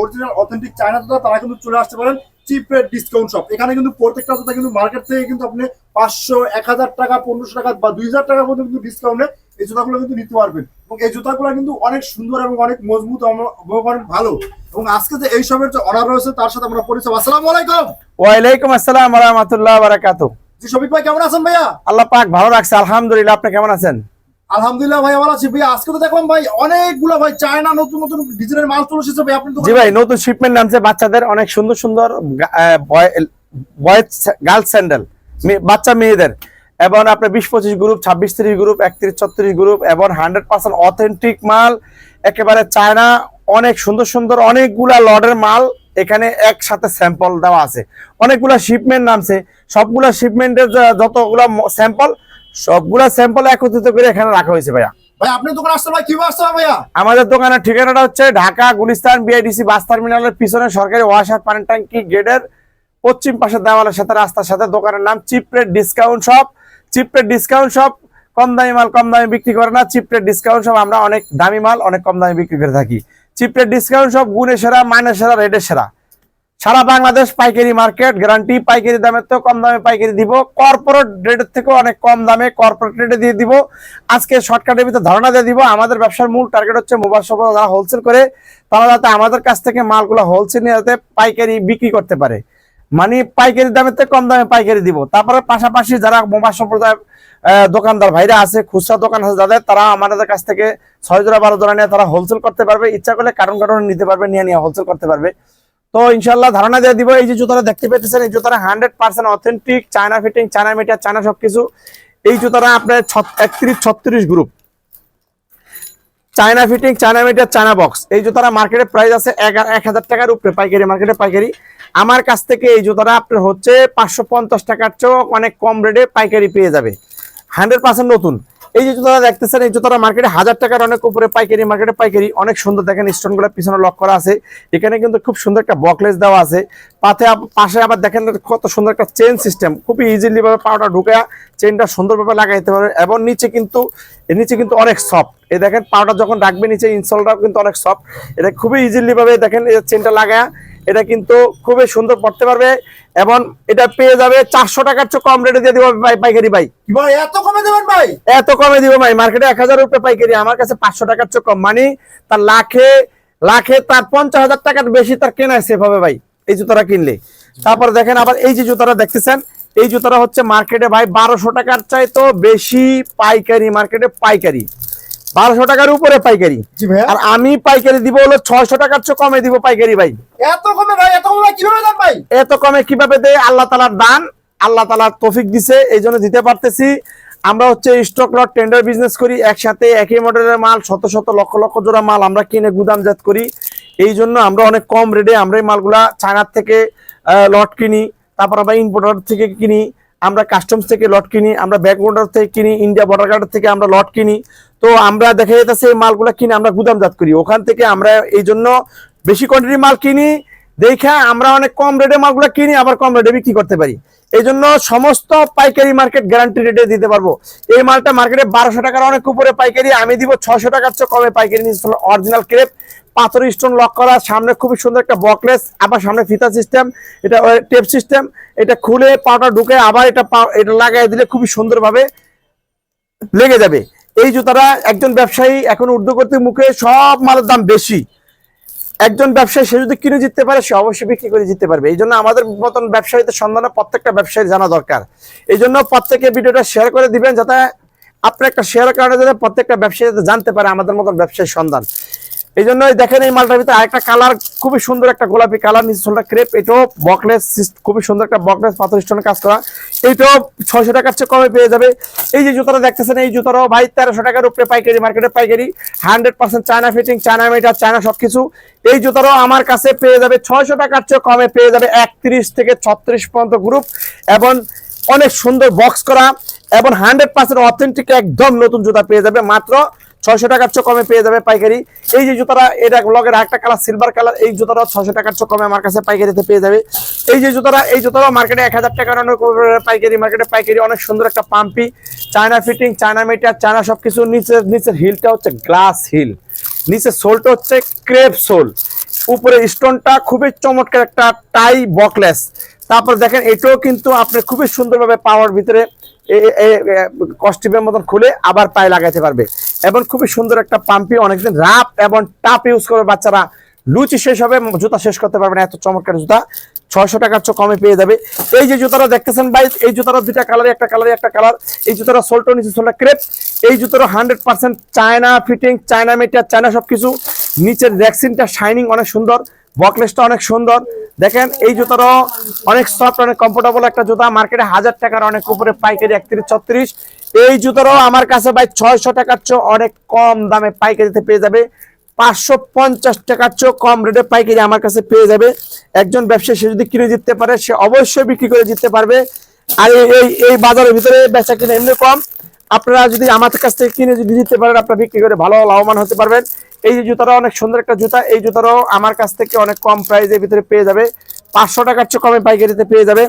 Original authentic China জুতা তারা কিন্তু চলে আসতে পারেন চিপ রেট ডিসকাউন্ট শপ এখানে কিন্তু প্রত্যেকটা জুতা কিন্তু মার্কেট থেকে কিন্তু আপনি পাঁচশো এক হাজার টাকা পনেরোশো টাকা বা দুই হাজার টাকা পর্যন্ত কিন্তু ডিসকাউন্টে এই জুতাগুলো কিন্তু নিতে পারবেন। এবং এই জুতাগুলো কিন্তু অনেক সুন্দর এবং অনেক মজবুত এবং অনেক ভালো। এবং আজকে যে এই সবের যে অনার রয়েছে তার সাথে আমরা পরিচয় আসসালামু আলাইকুম। ওয়ালাইকুম আসসালাম রহমতুল্লাহ বারাকাত জি শফিক ভাই কেমন আছেন ভাইয়া? আল্লাহ পাক ভালো রাখছে আলহামদুলিল্লাহ। আপনি কেমন আছেন? আলহামদুলিল্লাহ ভাই ভালো আছি। ভাই আজকে তো দেখলাম ভাই অনেকগুলো ভাই চায়না নতুন নতুন ডিজাইনের মাল চলে এসেছে ভাই, আপনি জি ভাই, নতুন শিপমেন্ট নামছে বাচ্চাদের, অনেক সুন্দর সুন্দর বয়েজ গার্লস স্যান্ডেল বাচ্চা মেয়েদের। এবং আপনার বিশ পঁচিশ গ্রুপ ছাব্বিশ তিরিশ গ্রুপ একত্রিশ ছত্রিশ গ্রুপ এবং হান্ড্রেড পার্সেন্ট অথেন্টিক মাল, একেবারে চায়না অনেক সুন্দর সুন্দর, অনেকগুলা লডের মাল এখানে একসাথে স্যাম্পল দেওয়া আছে। অনেকগুলা শিপমেন্ট নামছে, সবগুলা শিপমেন্টের যতগুলা স্যাম্পল সবগুলা স্যাম্পল একত্রিত করে এখানে রাখা হয়েছে ভাইয়া। আমাদের দোকানের ঠিকানাটা হচ্ছে ঢাকা গুলিস্তান বিআইডিসি বাস টার্মিনালের পিছনে সরকারি ওয়াসার পানি ট্যাঙ্কি গেটের পশ্চিম পাশের দেওয়ালের সাথে রাস্তার সাথে দোকানের নাম cheap rate discount shop cheap rate discount shop কম দামি মাল কম দামে বিক্রি করে না। চিপ রেট ডিসকাউন্ট শপ আমরা অনেক দামি মাল অনেক কম দামে বিক্রি করে থাকি। চিপ রেট ডিসকাউন্ট শপ গুণে সেরা মানে সেরা রেটের সেরা। সারা বাংলাদেশ পাইকারি মার্কেট গ্যারান্টি পাইকারি দামের তো কম দামে পাইকারি দিব। কর্পোরেট রেটের থেকে অনেক কম দামে কর্পোরেট রেটে দিয়ে দিব। আজকে শর্টকাটের ভিতরে ধারণা দিয়ে দিব, আমাদের ব্যবসার মূল টার্গেট হচ্ছে মোবাইল শপ যারা হোলসেল করে, তারা যাতে আমাদের কাছ থেকে মালগুলো হোলসেল নিয়ে যাতে পাইকারি বিক্রি করতে পারে। মানে পাইকারি দামের থেকে কম দামে পাইকারি দিব। তারপরে পাশাপাশি যারা মোবাইল সম্প্রদায় দোকানদার ভাইরা আছে, খুচরা দোকান আছে, যাদের তারা আমাদের কাছ থেকে ছয় জোড়া বারো জোড়া নিয়ে তারা হোলসেল করতে পারবে। ইচ্ছা করলে কারণ কারণ নিতে পারবে, নিয়ে নিয়ে হোলসেল করতে পারবে। তো ইনশাল্লাহ ধারণা দিয়ে দিব, এই যে জুতাটা দেখতে পেতেছেন, এই জুতাটা hundred percent authentic China fitting China metre China সবকিছু। এই জুতাটা আপনার একত্রিশ ছত্রিশ group China fitting China metre China box এই জুতাটা মার্কেটে প্রাইস আছে এক হাজার টাকার উপরে, পাইকারি মার্কেটে পাইকারি। আমার কাছ থেকে এই জুতাটা আপনার হচ্ছে পাঁচশো পঞ্চাশ টাকার চেয়েও অনেক কম রেটে পাইকারি পেয়ে যাবে। হান্ড্রেড পার্সেন্ট নতুন। এই যে জুতাটা দেখতেছেন, এই জুতাটা মার্কেটে হাজার টাকার অনেক উপরে পাইকারি মার্কেটে পাইকারি অনেক সুন্দর দেখেন স্টোনগুলো পিছনে লক করা আছে। এখানে কিন্তু খুব সুন্দর একটা বকলেস দেওয়া আছে। পাতে পাশে আবার দেখেন কত সুন্দর একটা চেন সিস্টেম খুবই ইজিলি ভাবে পাউডার ঢুকে চেনটা সুন্দরভাবে লাগাইতে পারবে এবং নিচে কিন্তু নিচে কিন্তু অনেক সফট এই দেখেন পাউডার যখন রাখবে নিচে ইনসলটাও কিন্তু অনেক সফট এটা খুবই ইজিলি ভাবে দেখেন চেনটা লাগায় এটা কিন্তু খুবই সুন্দর পড়তে পারবে এবং এটা পেয়ে যাবে চারশো টাকার চেয়ে কম রেটে দিয়ে দিব ভাই পাইকারি ভাই। ভাই এত কমে দেবেন ভাই? এত কমে দিব ভাই মার্কেটে এক হাজার রুপে পাইকারি আমার কাছে পাঁচশো টাকার চেয়ে কম। মানে তার লাখে লাখে তার পঞ্চাশ হাজার টাকার বেশি তার কেনায় সেফ হবে ভাই এই জুতাটা কিনলে। তারপর দেখেন আবার এই যে জুতাটা দেখতেছেন এই জুতাটা হচ্ছে মার্কেটে ভাই বারোশো টাকার চাই তো বেশি পাইকারি মার্কেটে পাইকারি। বারোশো টাকার উপরে পাইকারি। আর আমি পাইকারি দিব হলো ছয়শো টাকার চেয়ে কমে দিব পাইকারি ভাই। এত কমে ভাই এত কমে কীভাবে ভাই? এত কমে কীভাবে দেয়? আল্লাহ তালার দান আল্লাহ তালার তফিক দিছে এই জন্য দিতে পারতেছি। আমরা হচ্ছে স্টক লট টেন্ডার বিজনেস করি একসাথে একই মডেলের মাল শত শত লক্ষ লক্ষ জোড়া মাল আমরা কিনে গুদামজাত করি। এই জন্য আমরা অনেক কম রেটে আমরা এই মালগুলা চায়নার থেকে লট কিনি তারপর আমরা ইম্পোর্টার থেকে কিনি। আমরা কাস্টমস থেকে লট কিনি, আমরা ব্যাক থেকে কিনি ইন্ডিয়া বর্ডার গার্ড থেকে আমরা লট কিনি। তো আমরা দেখা যেতেছে এই মালগুলো কিনে আমরা গুদামজাত করি। ওখান থেকে আমরা এই জন্য বেশি কোয়ান্টিটি মাল কিনি, দেখে আমরা অনেক কম রেটে মালগুলো কিনি, আবার কম রেটে বিক্রি করতে পারি। এই জন্য সমস্ত পাইকারি মার্কেট গ্যারান্টি রেটে দিতে পারব। এই মালটা মার্কেটে বারোশো টাকার অনেক উপরে পাইকারি, আমি দিব ছশো টাকার চেয়ে কমে পাইকারি অরিজিনাল ক্রেপ পাথর স্টোন লক করা, সামনে খুবই সুন্দর একটা বকলেস, আবার সামনে ফিতা সিস্টেম এটা টেপ সিস্টেম এটা খুলে পাউডার ঢুকে আবার এটা এটা লাগাই দিলে খুবই সুন্দরভাবে লেগে যাবে। এই জুতাটা একজন ব্যবসায়ী এখন উর্দু করতে মুখে সব মালের দাম বেশি। একজন ব্যবসায়ী, সে যদি কিনে জিততে পারে, সে অবশ্যই বিক্রি করে জিততে পারবে। এই জন্য আমাদের মতন ব্যবসায়ীদের সন্ধানে প্রত্যেকটা ব্যবসায়ী জানা দরকার। এই জন্য প্রত্যেকে ভিডিওটা শেয়ার করে দিবেন, যাতে আপনার একটা শেয়ার কারণে যাতে প্রত্যেকটা ব্যবসায়ী জানতে পারে আমাদের মতন ব্যবসায়ীর সন্ধান। এই জন্য দেখেন এই মালটার ভিতরে আরেকটা কালার খুবই সুন্দর একটা গোলাপি কালার নিচে ছোটটা ক্রেপ এটাও বকলেস খুবই সুন্দর একটা বকলেস পাথর স্টোনের কাজ করা। এইটাও ছয়শো টাকার চেয়ে কমে পেয়ে যাবে। এই যে জুতোটা দেখতেছেন, এই জুতোটাও ভাই তেরোশো টাকার উপরে পাইকারি মার্কেটে পাইকারি। Hundred percent China fitting China meter China সবকিছু। এই জুতোটাও আমার কাছে পেয়ে যাবে, ছয়শো টাকার চেয়ে কমে পেয়ে যাবে একত্রিশ থেকে ছত্রিশ পর্যন্ত গ্রুপ এবং অনেক সুন্দর বক্স করা, এবং হান্ড্রেড পার্সেন্ট অথেন্টিক একদম নতুন জুতা পেয়ে যাবে। মাত্র ছয়শো টাকার চো কমে পেয়ে যাবে পাইকারি। এই যে জুতাটা, এটা লগের একটা কালার সিলভার কালার এই জুতাটা ছয়শো টাকার চো কমে আমার কাছে পাইকারিতে পেয়ে যাবে। এই যে জুতাটা, এই জুতাটা মার্কেটে এক হাজার টাকার অনেক পাইকারি মার্কেটে পাইকারি অনেক সুন্দর একটা পাম্পি। China fitting China meter China সব কিছু নিচের নিচের হিলটা হচ্ছে গ্লাস হিল নিচে সোলটা হচ্ছে ক্রেপ সোল উপরে স্টোনটা খুবই চমৎকার একটা টাই বকলেস তারপর দেখেন, এটাও কিন্তু আপনি খুবই সুন্দরভাবে পাওয়ার ভিতরে কস্টিপের মতন খুলে আবার পায়ে লাগাইতে পারবে। এবং খুবই সুন্দর একটা পাম্পি, অনেকদিন রাপ এবং টাপ ইউজ করবে বাচ্চারা লুচি শেষ হবে জুতা শেষ করতে পারবে না, এত চমৎকার জুতা। ছয়শো টাকার চেয়ে কমে পেয়ে যাবে। এই যে জুতাটা দেখতেছেন ভাই, এই জুতাটা দুইটা কালার একটা কালার একটা কালার এই জুতাটা সোলটো নিচে সোলটা ক্রেপ এই জুতোটা hundred percent China fitting China meter China সবকিছু। নিচের ভ্যাকসিনটা শাইনিং অনেক সুন্দর বকলেসটা অনেক সুন্দর। দেখেন, এই জুতাটাও অনেক সফট অনেক কমফোর্টেবল একটা জুতা। মার্কেটে হাজার টাকার, অনেক উপরে পাইকারি একত্রিশ, ছত্রিশ। এই জুতারও আমার কাছে ভাই ছয়শো টাকার চেয়ে অনেক কম দামে পাইকারিতে পেয়ে যাবে। পাঁচশো পঞ্চাশ টাকার চেয়েও কম রেটে পাইকারি আমার কাছে পেয়ে যাবে। একজন ব্যবসায়ী, সে যদি কিনে জিততে পারে, সে অবশ্যই বিক্রি করে জিততে পারবে। আর এই- এই বাজারের ভিতরে বেচা কিনে এমনি কম। আপনারা যদি আমাদের কাছ থেকে কিনে যদি দিতে পারেন, আপনারা বিক্রি করে ভালো লাভবান হতে পারবেন। এই যে জুতাটা অনেক সুন্দর একটা জুতা। এই জুতাটাও আমার কাছ থেকে অনেক কম প্রাইসের ভিতরে পেয়ে যাবে। পাঁচশো টাকার চেয়ে কমে পাইকারিতে পেয়ে যাবে।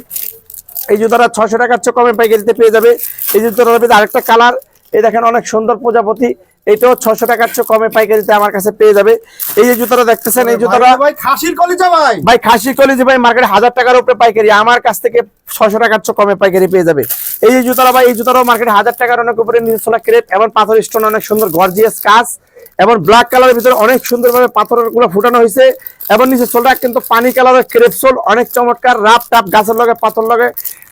এই জুতাটা ছশো টাকার চেয়ে কমে পাইকারিতে পেয়ে যাবে। এই জুতাটার ভিতরে আরেকটা কালার এই দেখেন অনেক সুন্দর প্রজাপতি। এটাও ছশো টাকার চেয়ে কমে পাইকারিতে আমার কাছে পেয়ে যাবে। এই যে জুতাটা দেখতেছেন এই জুতাটা ভাই খাসির কলিজা ভাই। ভাই খাসির কলেজে ভাই মার্কেটে হাজার টাকার উপরে পাইকারি। আমার কাছ থেকে ছশো টাকার চেয়ে কমে পাইকারি পেয়ে যাবে। এই যে জুতারা ভাই এই জুতারাও মার্কেটে হাজার টাকার অনেক উপরে ছোলা ক্রেপ এবং পাথর স্টোন অনেক সুন্দর গর্জিয়াস কাজ। এবং ব্ল্যাক কালারের ভিতরে অনেক সুন্দরভাবে পাথরেরগুলো ফুটানো হয়েছে এবং নিচে সোলটা কিন্তু পানি কালারের ক্রেপ সোল, অনেক চমৎকার রাপ টাপ গাছের লগে, পাথর লগে।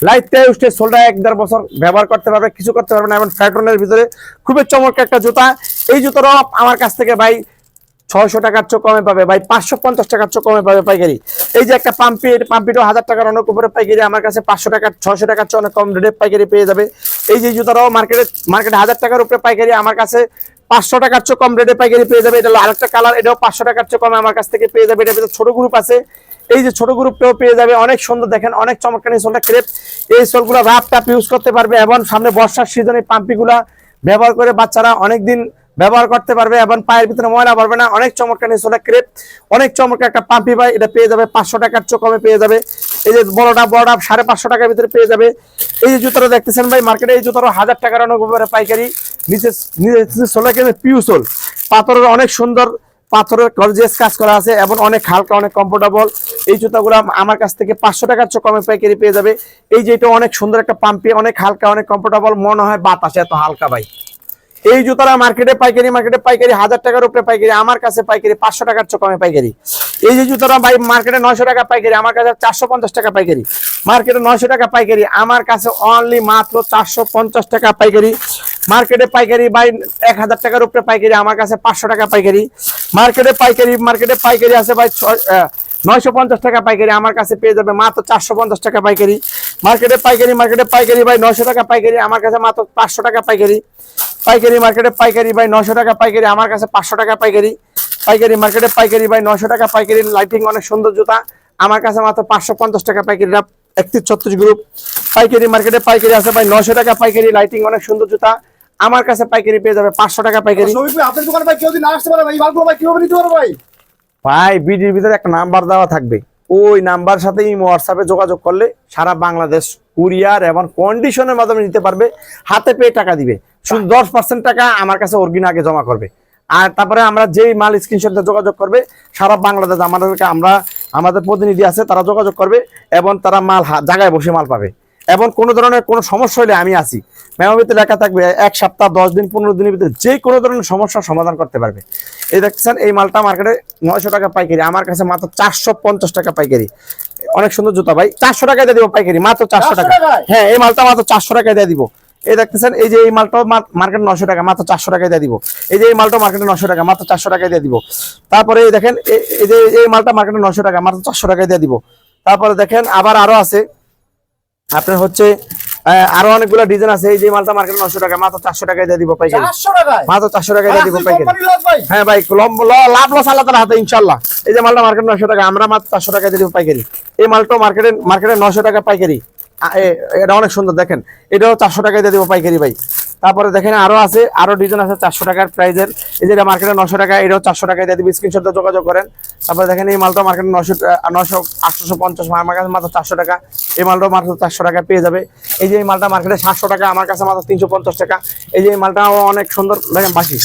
লাইট টাই উঠে সোলটা এক দেড় বছর ব্যবহার করতে পারবে, কিছু করতে পারবে না, এবং ফ্যাটনের ভিতরে খুবই চমৎকার একটা জুতা। এই জুতাটাও আমার কাছ থেকে ভাই ছয়শো টাকার চো কমে পাবে, ভাই পাঁচশো পঞ্চাশ টাকার চো কমে পাবে পাইকারি। এই যে একটা পাম্পি পাম্পিটাও হাজার টাকার অনেক উপরে পাইকারি, আমার কাছে পাঁচশো টাকার, ছয়শো টাকার চেয়ে অনেক কম রেটে পাইকারি পেয়ে যাবে। এই যে জুতারাও মার্কেটে মার্কেটে হাজার টাকার উপরে পাইকারি, আমার কাছে পাঁচশো টাকার চেয়ে কম রেটে পাইকারি পেয়ে যাবে। এটা আরেকটা কালার এটাও পাঁচশো টাকার চেয়ে কমে আমার কাছ থেকে পেয়ে যাবে। ভিতরে ছোট গ্রুপ আছে। এই যে ছোট গ্রুপটাও পেয়ে যাবে। অনেক সুন্দর দেখেন, অনেক চমৎকার এই সোলটা ক্রেপ এই সোলগুলো রাপ টাপ ইউজ করতে পারবে এবং সামনে বর্ষার সিজনে পাম্পিগুলা ব্যবহার করে বাচ্চারা অনেকদিন ব্যবহার করতে পারবে এবং পায়ের ভিতরে ময়লা পারবে না। অনেক চমৎকার নিচোটা ক্রেপ অনেক চমৎকার একটা পাম্পি ভাই, এটা পেয়ে যাবে পাঁচশো টাকার চো কমে পেয়ে যাবে। এই যে বড়টা বড়টা সাড়ে পাঁচশো টাকার ভিতরে পেয়ে যাবে। এই যে জুতোটা দেখতেছেন ভাই মার্কেটে এই জুতোটা হাজার টাকার অনেক পাইকারি। নিচে নিচে সোলা কিন্তু পিউসোল পাথরের অনেক সুন্দর পাথরের গর্জিয়াস কাজ করা আছে এবং অনেক হালকা, অনেক কমফোর্টেবল এই জুতাগুলো আমার কাছ থেকে পাঁচশো টাকার চেয়ে কমে পাইকারি পেয়ে যাবে। এই যে এটা অনেক সুন্দর একটা পাম্পি অনেক হালকা, অনেক কমফোর্টেবল মনে হয় বাতাসে এত হালকা ভাই। এই জুতারা মার্কেটে পাইকারি মার্কেটে পাইকারি, হাজার টাকার উপরে পাইকারি, আমার কাছে পাইকারি পাঁচশো টাকার চেয়ে কমে পাইকারি। এই যে জুতারা ভাই মার্কেটে নয়শো টাকা পাইকারি, আমার কাছে চারশো পঞ্চাশ টাকা পাইকারি। মার্কেটে নয়শো টাকা পাইকারি, আমার কাছে অনলি মাত্র চারশো পঞ্চাশ টাকা পাইকারি। মার্কেটে পাইকারি বাই এক হাজার টাকার উপরে পাইকারি, আমার কাছে পাঁচশো টাকা পাইকারি। মার্কেটে পাইকারি মার্কেটে পাইকারি আছে ভাই নয়শো পঞ্চাশ টাকা পাইকারি, আমার কাছে পেয়ে যাবে মাত্র চারশো পঞ্চাশ টাকা পাইকারি। মার্কেটে পাইকারি মার্কেটে পাইকারি ভাই নয়শো টাকা পাইকারি, আমার কাছে মাত্র পাঁচশো টাকা পাইকারি। পাইকারি, মার্কেটে পাইকারি ভাই নয়শো টাকা পাইকারি, আমার কাছে পাঁচশো টাকা পাইকারি। পাইকারি, মার্কেটে পাইকারি ভাই নয়শো টাকা পাইকারি লাইটিং অনেক সুন্দর জুতা, আমার কাছে মাত্র পাঁচশো পঞ্চাশ টাকা পাইকারি একত্রিশ ছত্রিশ গ্রুপ পাইকারি, মার্কেটে পাইকারি আছে ভাই নয়শো টাকা পাইকারি লাইটিং অনেক সুন্দর জুতা। আমার কাছে পাইকারি পেয়ে যাবে পাঁচশো টাকা পাইকারি। আপনার দোকানে ভাই কেউ আসতে পারে ভাই মালগুলো ভাই কীভাবে নিতে পারে ভাই? ভাই বিডির ভিতরে একটা নাম্বার দেওয়া থাকবে। ওই নাম্বার সাথে ইমো হোয়াটসঅ্যাপে যোগাযোগ করলে সারা বাংলাদেশ কুরিয়ার এবং কন্ডিশনের মাধ্যমে নিতে পারবে। হাতে পেয়ে টাকা দিবে। শুধু দশ পার্সেন্ট টাকা আমার কাছে অর্গিন আগে জমা করবে। আর তারপরে আমরা যেই মাল স্ক্রিনশট যোগাযোগ করবে সারা বাংলাদেশ আমাদেরকে আমরা আমাদের প্রতিনিধি আছে তারা যোগাযোগ করবে এবং তারা মাল জায়গায় বসে মাল পাবে। এবং কোনো ধরনের কোনো সমস্যা হলে আমি আসি মেমোর ভিতরে লেখা থাকবে এক সপ্তাহ দশ দিন পনেরো দিনের ভিতরে যে কোনো ধরনের সমস্যার সমাধান করতে পারবে। এই দেখছেন এই মালটা মার্কেটে নয়শো টাকা পাইকারি আমার কাছে মাত্র চারশো পঞ্চাশ টাকা পাইকারি। অনেক সুন্দর জুতা ভাই চারশো টাকা দিয়ে দিব পাইকারি মাত্র চারশো টাকা। হ্যাঁ এই মালটা মাত্র চারশো টাকা দিয়ে দিব। এই দেখতেছেন এই যে এই মালটাও মার্কেট নশো টাকা মাত্র চারশো টাকায় দিয়ে দিব। এই যে এই মালটা মার্কেটে নশো টাকা মাত্র চারশো টাকায় দিয়ে দিব। তারপরে এই দেখেন এই- এই যে এই মালটা মার্কেটে নশো টাকা মাত্র চারশো টাকায় দিয়ে দিব। তারপরে দেখেন আবার আরও আছে। আপনার হচ্ছে আরও অনেকগুলো ডিজাইন আছে এই যে মালটা মার্কেটে নশো টাকা মাত্র চারশো টাকায় দিয়ে দিব পাইকারি মাত্র চারশো টাকায় দিয়ে দিব পাইকারি হ্যাঁ ভাই লাভ লস আল্লাহ তালা হাতে ইনশাল্লাহ এই যে মালটা মার্কেট নশো টাকা আমরা মাত্র চারশো টাকায় দিয়ে দিব পাইকারি এই মালটা মার্কেটে মার্কেটে নশো টাকা পাইকারি এটা অনেক সুন্দর দেখেন। এটাও চারশো টাকায় দিয়ে দিব পাইকারি ভাই। তারপরে দেখেন আরও আছে, আরও ডিজাইন আছে চারশো টাকার প্রাইজের এই যেটা মার্কেটে নশো টাকা, এটাও চারশো টাকা দিয়ে দিব স্ক্রিনশট যোগাযোগ করেন। তারপরে দেখেন এই মালটা মার্কেটে নশো নশো, আটশোশো পঞ্চাশ আমার কাছে মাত্র চারশো টাকা। এই মালটাও মাত্র চারশো টাকা পেয়ে যাবে। এই যে এই মালটা মার্কেটে সাতশো টাকা, আমার কাছে মাত্র তিনশো পঞ্চাশ টাকা। এই যে এই মালটাও অনেক সুন্দর, দেখেন বাসি।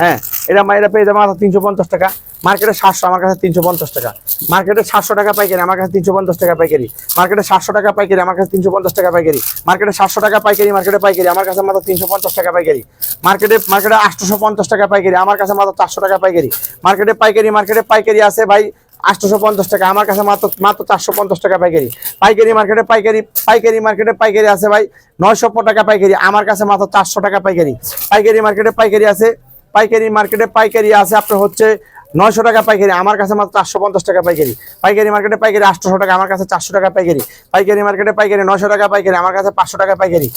হ্যাঁ এটা এটা পেয়ে যাবে মাত্র তিনশো পঞ্চাশ টাকা। মার্কেটে সাতশো, আমার কাছে তিনশো পঞ্চাশ টাকা। মার্কেটে সাতশো টাকা পাইকারি, আমার কাছে তিনশো পঞ্চাশ টাকা পাইকারি। মার্কেটে সাতশো টাকা পাইকারি, আমার কাছে তিনশো পঞ্চাশ টাকা পাইকারি। মার্কেটে সাতশো টাকা পাইকারি, মার্কেটে পাইকারি, আমার কাছে মাত্র তিনশো পঞ্চাশ টাকা পাইকারি। মার্কেটে মার্কেটে আটশো পঞ্চাশ টাকা পাইকারি, আমার কাছে মাত্র চারশো টাকা পাইকারি। মার্কেটে পাইকারি মার্কেটে পাইকারি আছে ভাই আটশোশো পঞ্চাশ টাকা। আমার কাছে মাত্র মাত্র চারশো পঞ্চাশ টাকা পাইকারি। পাইকারি মার্কেটে পাইকারি পাইকারি মার্কেটে পাইকারি আছে ভাই। নয়শো টাকা পাইকারি। আমার কাছে মাত্র চারশো টাকা পাইকারি। পাইকারি মার্কেটে পাইকারি আছে। পাইকারি মার্কেটে পাইকারি আছে আপনার হচ্ছে নয়শো টাকা পাইকারি। আমার কাছে মাত্র চারশো পঞ্চাশ টাকা পাইকারি। পাইকারি মার্কেটে পাইকারি আটশোশো টাকা। আমার কাছে চারশো টাকা পাইকারি। পাইকারি মার্কেটে পাইকারি নয়শো টাকা পাইকারি। আমার কাছে পাঁচশো টাকা পাইকারি।